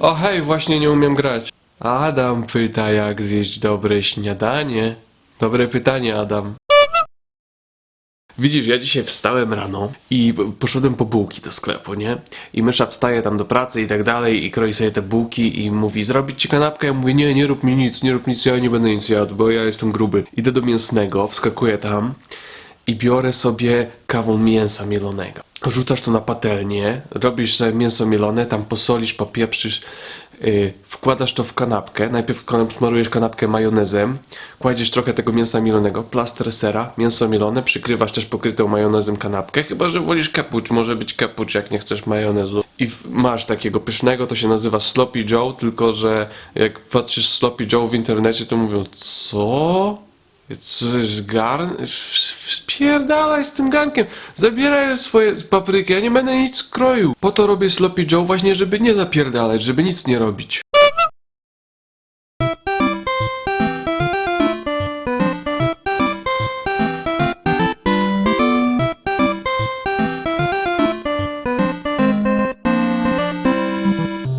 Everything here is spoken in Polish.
O hej, właśnie nie umiem grać. Adam pyta, jak zjeść dobre śniadanie. Dobre pytanie, Adam. Widzisz, ja dzisiaj wstałem rano i poszedłem po bułki do sklepu, nie? I mysza wstaje tam do pracy i tak dalej i kroi sobie te bułki i mówi zrobić ci kanapkę? Ja mówię nie, nie rób mi nic, nie rób nic, ja nie będę nic jadł, bo ja jestem gruby. Idę do mięsnego, wskakuję tam i biorę sobie kawą mięsa mielonego. Rzucasz to na patelnię, robisz sobie mięso mielone, tam posolisz, popieprzysz, yy, wkładasz to w kanapkę. Najpierw smarujesz kanapkę majonezem, kładziesz trochę tego mięsa mielonego, plaster sera, mięso mielone, przykrywasz też pokrytą majonezem kanapkę, chyba że wolisz kepucz, może być kepucz, jak nie chcesz majonezu. I masz takiego pysznego, to się nazywa Sloppy Joe, tylko że jak patrzysz Sloppy Joe w internecie, to mówią, co? Co jest garn? Spierdalaj z tym garnkiem. Zabieraj swoje papryki, ja nie będę nic kroił. Po to robię sloppy Joe właśnie, żeby nie zapierdalać, żeby nic nie robić.